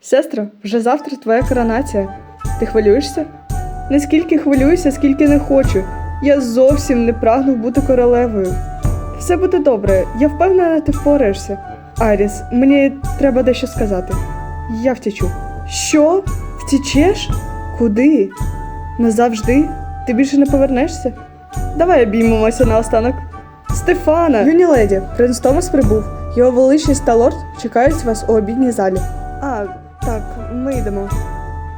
Сестра, вже завтра твоя коронація. Ти хвилюєшся? Не скільки хвилююся, скільки не хочу. Я зовсім не прагну бути королевою. Все буде добре, я впевнена, ти впораєшся. Аріс, мені треба дещо сказати. Я втічу. Що? Втічеш? Куди? Назавжди? Ти більше не повернешся? Давай обіймемося наостанок. Стефана! Юні леді, принц Томас прибув. Його величність та лорд чекають вас у обідній залі. А, так, ми йдемо.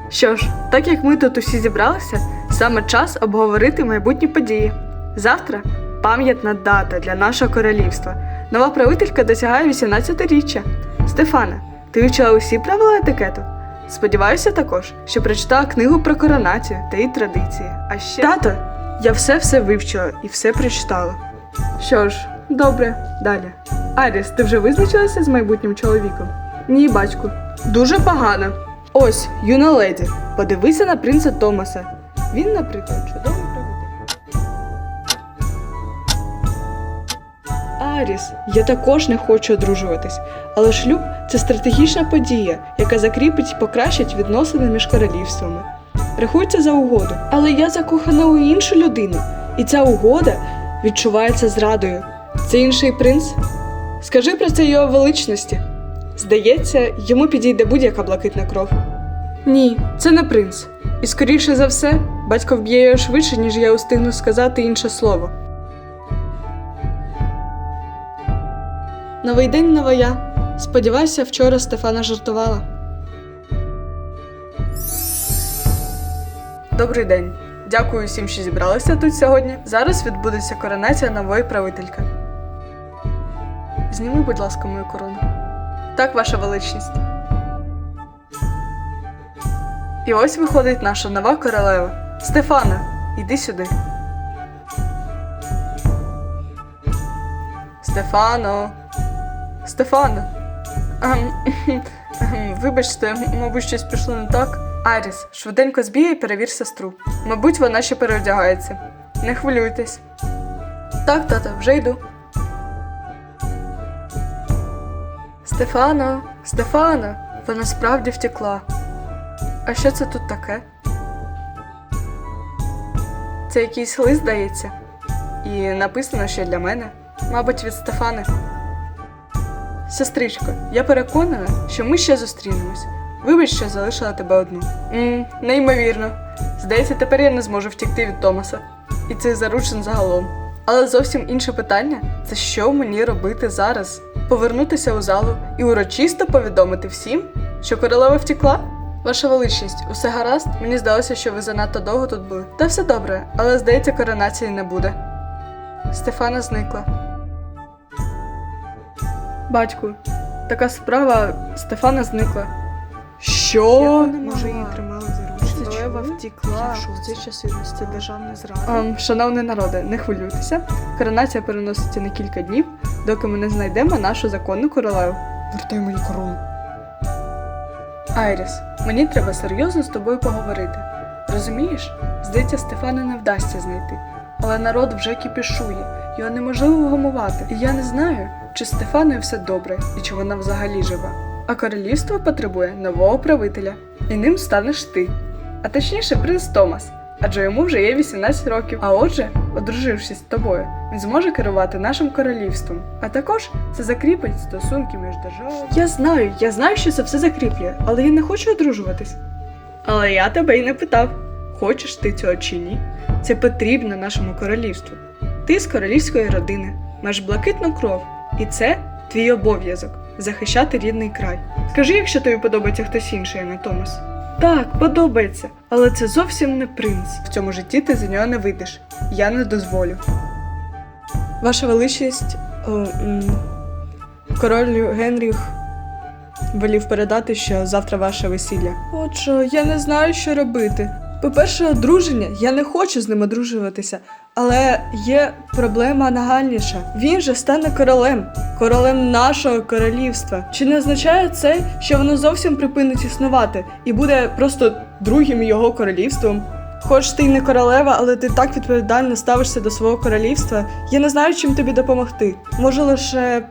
Що ж, так як ми тут усі зібралися, саме час обговорити майбутні події. Завтра пам'ятна дата для нашого королівства. Нова правителька досягає 18-річчя. Стефана, ти вивчила усі правила етикету? Сподіваюся також, що прочитала книгу про коронацію та її традиції. А ще тато, я все все вивчила і все прочитала. Що ж, добре, далі. Аріс, ти вже визначилася з майбутнім чоловіком? Ні, батьку. Дуже погано. Ось, юна леді, подивися на принца Томаса. Він, наприклад, чудовий правитель. Аріс, я також не хочу одружуватись, але шлюб це стратегічна подія, яка закріпить і покращить відносини між королівствами. Рахується за угоду. Але я закохана у іншу людину, і ця угода відчувається зрадою. Це інший принц? Скажи про це його величності. Здається, йому підійде будь-яка блакитна кров. Ні, це не принц. І скоріше за все, батько вб'є його швидше, ніж я устигну сказати інше слово. Новий день нова я. Сподіваюся, вчора Стефана жартувала. Добрий день. Дякую всім, що зібралися тут сьогодні. Зараз відбудеться коронація нової правительки. Зніми, будь ласка, мою корону. Так, ваша величність. І ось виходить наша нова королева. Стефана, іди сюди. Стефано. Стефано. Ем, ем, Вибачте, мабуть, щось пішло не так. Аріс, швиденько збігай і перевір сестру. Мабуть, вона ще переодягається. Не хвилюйтесь. Так, тата, вже йду. Стефано, Стефано, вона справді втекла. А що це тут таке? Це якийсь лист, здається. І написано ще для мене, мабуть, від Стефани. Сестричко, я переконана, що ми ще зустрінемось. Вибач, що залишила тебе одну. Мм, неймовірно. Здається, тепер я не зможу втікти від Томаса. І цих заручин загалом. Але зовсім інше питання це що мені робити зараз? Повернутися у залу і урочисто повідомити всім, що королева втекла? Ваша величність, усе гаразд? Мені здалося, що ви занадто довго тут були. Та все добре, але здається, коронації не буде. Стефана зникла. Батьку, така справа Стефана зникла. Що? Може, її тримали за ручки. Королева втекла. Це часівність, це державна зрада. Ем, шановний народе, не хвилюйтеся. Коронація переноситься на кілька днів, доки ми не знайдемо нашу законну королеву. Вертай мені корону. Айріс, мені треба серйозно з тобою поговорити. Розумієш? Здається, Стефана не вдасться знайти. Але народ вже кіпішує, його неможливо вгамувати. І я не знаю, чи з Стефаною все добре і чи вона взагалі жива. А королівство потребує нового правителя, і ним станеш ти. А точніше, принц Томас. Адже йому вже є 18 років. А отже, одружившись з тобою, він зможе керувати нашим королівством. А також це закріпить стосунки між державами. Я знаю, я знаю, що це все закріплює, але я не хочу одружуватись. Але я тебе й не питав, хочеш ти цього чи ні. Це потрібно нашому королівству. Ти з королівської родини, маєш блакитну кров, і це твій обов'язок захищати рідний край. Скажи, якщо тобі подобається хтось інший, а не Томас. Так, подобається, але це зовсім не принц. В цьому житті ти за нього не вийдеш. Я не дозволю. Ваша величність, король Генріх волів передати, що завтра ваше весілля. Отже, я не знаю, що робити. По-перше, одруження, я не хочу з ним одружуватися, але є проблема нагальніша. Він же стане королем, королем нашого королівства. Чи не означає це, що воно зовсім припинить існувати і буде просто другим його королівством? Хоч ти й не королева, але ти так відповідально ставишся до свого королівства. Я не знаю, чим тобі допомогти. Можу лише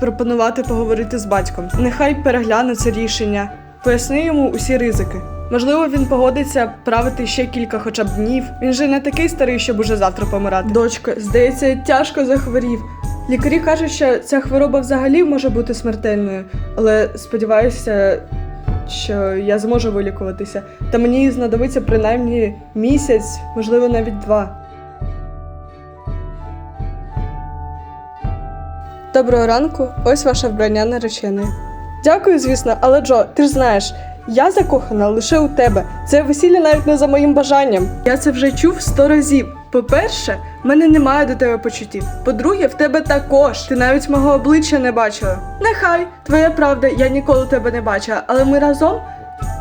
пропонувати поговорити з батьком. Нехай перегляне це рішення, поясни йому усі ризики. Можливо, він погодиться правити ще кілька хоча б днів. Він же не такий старий, щоб уже завтра помирати. Дочка, здається, тяжко захворів. Лікарі кажуть, що ця хвороба взагалі може бути смертельною, але сподіваюся, що я зможу вилікуватися. Та мені знадобиться принаймні місяць, можливо, навіть два. Доброго ранку, ось ваше вбрання нареченої. Дякую, звісно, але Джо, ти ж знаєш, я закохана лише у тебе. Це весілля навіть не за моїм бажанням. Я це вже чув сто разів. По-перше, в мене немає до тебе почуттів. По-друге, в тебе також. Ти навіть мого обличчя не бачила. Нехай, твоя правда, я ніколи тебе не бачила, але ми разом.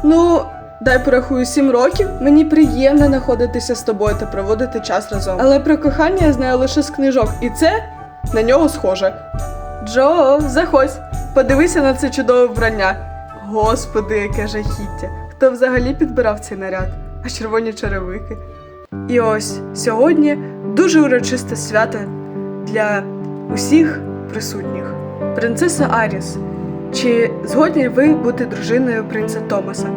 Ну, дай порахую сім років. Мені приємно знаходитися з тобою та проводити час разом. Але про кохання я знаю лише з книжок, і це на нього схоже. Джо, заходь, подивися на це чудове вбрання. Господи, яке жахіття! Хто взагалі підбирав цей наряд? А червоні черевики. І ось сьогодні дуже урочисте свято для усіх присутніх. Принцеса Аріс. Чи згодні ви бути дружиною принца Томаса?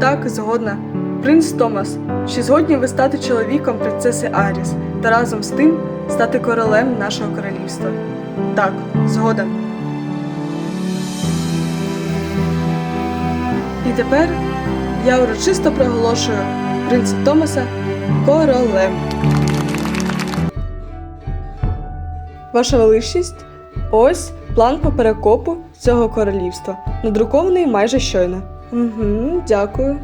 Так, згодна. Принц Томас, чи згодні ви стати чоловіком принцеси Аріс та разом з тим стати королем нашого королівства? Так, згоден. І тепер я урочисто проголошую принца Томаса королем. Ваша величність, ось план по перекопу цього королівства, надрукований майже щойно. Угу, дякую.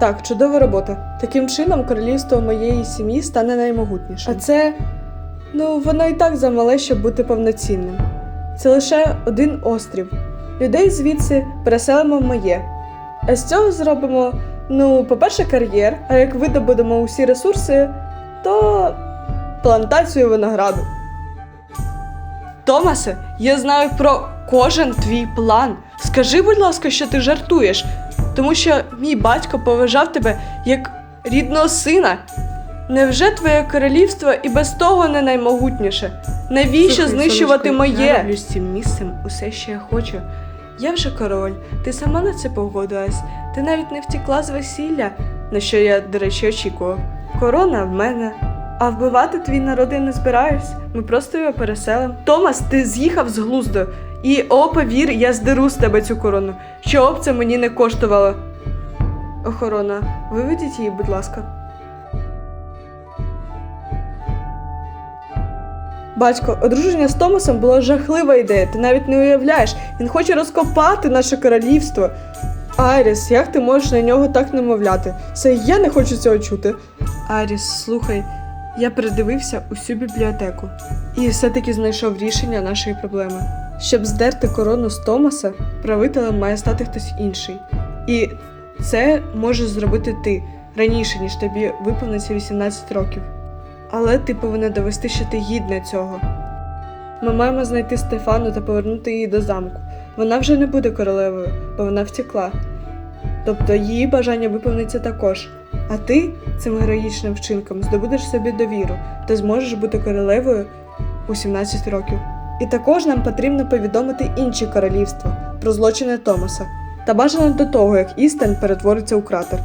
Так, чудова робота. Таким чином, королівство моєї сім'ї стане наймогутнішим. А це, ну, воно і так замале, щоб бути повноцінним. Це лише один острів. Людей звідси переселимо в моє. А з цього зробимо, ну, по-перше, кар'єр, а як видобудемо усі ресурси, то плантацію винограду. Томасе, я знаю про кожен твій план. Скажи, будь ласка, що ти жартуєш, тому що мій батько поважав тебе як рідного сина. Невже твоє королівство і без того не наймогутніше? Навіщо Слухай, знищувати сонечко, моє? я роблю з цим місцем усе, що я хочу. Я вже король, ти сама на це погодилась. Ти навіть не втікла з весілля, на що я, до речі, очікував. Корона в мене. А вбивати твій народ не збираюсь. Ми просто його переселимо. Томас, ти з'їхав з глузду. І о, повір, я здеру з тебе цю корону. Що б це мені не коштувало. Охорона, виведіть її, будь ласка. Батько, одруження з Томасом була жахлива ідея. Ти навіть не уявляєш. Він хоче розкопати наше королівство. Айріс, як ти можеш на нього так намовляти? Це я не хочу цього чути. Айріс, слухай, я передивився усю бібліотеку і все-таки знайшов рішення нашої проблеми. Щоб здерти корону з Томаса, правителем має стати хтось інший. І це можеш зробити ти раніше, ніж тобі виповниться 18 років. Але ти повинна довести, що ти гідна цього. Ми маємо знайти Стефану та повернути її до замку. Вона вже не буде королевою, бо вона втекла. Тобто її бажання виповниться також. А ти цим героїчним вчинком здобудеш собі довіру та зможеш бути королевою у 17 років. І також нам потрібно повідомити інші королівства про злочини Томаса та бажано до того, як Істен перетвориться у кратер.